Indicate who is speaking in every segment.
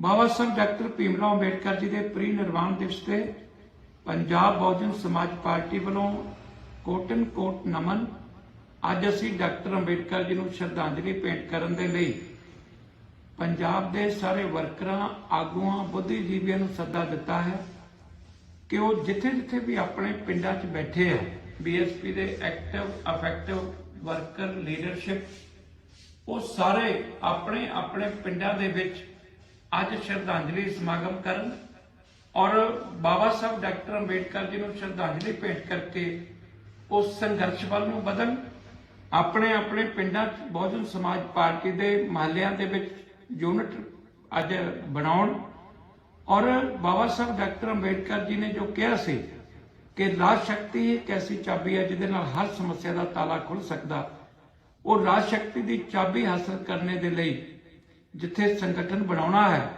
Speaker 1: ਬਾਬਾ ਸਾਹਿਬ doctor Bhimrao Ambedkar ji ਦੇ pre ਨਿਰਵਾਣ ਦਿਵਸ ਤੇ ਪੰਜਾਬ ਬਹੁਜਨ ਸਮਾਜ ਪਾਰਟੀ ਵੱਲੋਂ ਕੋਟਨ ਕੋਟ ਨਮਨ ਅੱਜ ਅਸੀਂ ਡਾਕਟਰ ਅੰਬੇਡਕਰ ਜੀ ਨੂੰ ਸ਼ਰਧਾਂਜਲੀ ਭੇਂਟ ਕਰਨ ਦੇ ਲਈ ਪੰਜਾਬ ਦੇ ਸਾਰੇ ਵਰਕਰਾਂ, ਆਗੂਆਂ, ਬੁੱਧੀਜੀਵੀਆਂ ਨੂੰ ਸੱਦਾ ਦਿੱਤਾ ਹੈ ਕਿ ਉਹ ਜਿੱਥੇ ਜਿੱਥੇ ਵੀ ਆਪਣੇ ਪਿੰਡਾਂ 'ਚ ਬੈਠੇ ਆ ਬੀਐਸਪੀ ਦੇ ਐਕਟਿਵ ਅਫੈਕਟਿਵ ਵਰਕਰ ਲੀਡਰਸ਼ਿਪ ਉਹ ਸਾਰੇ ਆਪਣੇ ਆਪਣੇ ਪਿੰਡਾਂ ਦੇ ਵਿੱਚ ਅੱਜ ਸ਼ਰਧਾਂਜਲੀ ਸਮਾਗਮ ਕਰਨ ਔਰ ਬਾਬਾ ਸਾਹਿਬ ਡਾਕਟਰ ਅੰਬੇਡਕਰ ਜੀ ਨੂੰ ਸ਼ਰਧਾਂਜਲੀ ਭੇਂਟ ਕਰਕੇ ਉਸ ਸੰਘਰਸ਼ ਵੱਲ ਨੂੰ ਵਧਣ, ਆਪਣੇ ਆਪਣੇ ਪਿੰਡਾਂ 'ਚ ਬਹੁਜਨ ਸਮਾਜ ਪਾਰਟੀ ਦੇ ਮਹੱਲਿਆਂ ਦੇ ਵਿੱਚ ਯੂਨਿਟ ਅੱਜ ਬਣਾਉਣ ਔਰ ਬਾਬਾ ਸਾਹਿਬ ਡਾਕਟਰ ਅੰਬੇਡਕਰ ਜੀ ਨੇ ਜੋ ਕਿਹਾ ਸੀ ਕਿ ਰਾਜ ਸ਼ਕਤੀ ਇੱਕ ਐਸੀ ਚਾਬੀ ਹੈ ਜਿਹਦੇ ਨਾਲ ਹਰ ਸਮੱਸਿਆ ਦਾ ਤਾਲਾ ਖੁੱਲ ਸਕਦਾ, ਉਹ ਰਾਜ ਸ਼ਕਤੀ ਦੀ ਚਾਬੀ ਹਾਸਲ ਕਰਨੇ ਦੇ ਲਈ ਜਿੱਥੇ ਸੰਗਠਨ ਬਣਾਉਣਾ ਹੈ,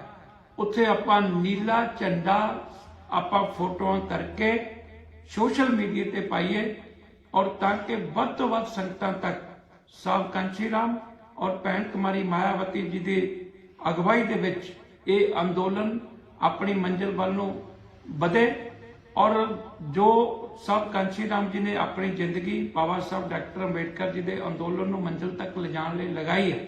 Speaker 1: ਉੱਥੇ ਆਪਾਂ ਨੀਲਾ ਝੰਡਾ ਆਪਾਂ ਫੋਟੋਆਂ ਕਰਕੇ ਸੋਸ਼ਲ ਮੀਡੀਆ ਤੇ ਪਾਈਏ ਔਰ ਤਾਂ ਕਿ ਵੱਧ ਤੋਂ ਵੱਧ ਸੰਗਤਾਂ ਤੱਕ ਸਾਹਿਬ ਕਾਂਚੀ ਰਾਮ ਔਰ ਭੈਣ ਕੁਮਾਰੀ ਮਾਇਆਵਤੀ ਜੀ ਦੀ ਅਗਵਾਈ ਦੇ ਵਿੱਚ ਇਹ ਅੰਦੋਲਨ ਆਪਣੀ ਮੰਜ਼ਿਲ ਵੱਲ ਨੂੰ ਵਧੇ ਔਰ ਜੋ ਸਾਹਿਬ ਕਾਂਚੀ ਰਾਮ ਜੀ ਨੇ ਆਪਣੀ ਜ਼ਿੰਦਗੀ ਬਾਬਾ ਸਾਹਿਬ ਡਾਕਟਰ ਅੰਬੇਡਕਰ ਜੀ ਦੇ ਅੰਦੋਲਨ ਨੂੰ ਮੰਜ਼ਿਲ ਤੱਕ ਲਿਜਾਣ ਲਈ ਲਗਾਈ ਹੈ।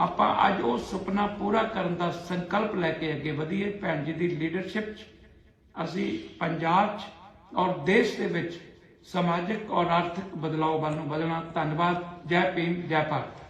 Speaker 1: ਆਪਾਂ ਅੱਜ ਉਹ ਸੁਪਨਾ ਪੂਰਾ ਕਰਨ ਦਾ ਸੰਕਲਪ ਲੈ ਕੇ ਅੱਗੇ ਵਧੀਏ। ਭੈਣ ਜੀ ਦੀ ਲੀਡਰਸ਼ਿਪ 'ਚ, ਅਸੀਂ ਪੰਜਾਬ 'ਚ ਔਰ ਦੇਸ਼ ਦੇ ਵਿੱਚ ਸਮਾਜਿਕ ਔਰ ਆਰਥਿਕ ਬਦਲਾਅ ਵੱਲ ਨੂੰ ਵਧਣਾ। ਧੰਨਵਾਦ। ਜੈ ਭੀਮ, ਜੈ ਭਾਰਤ।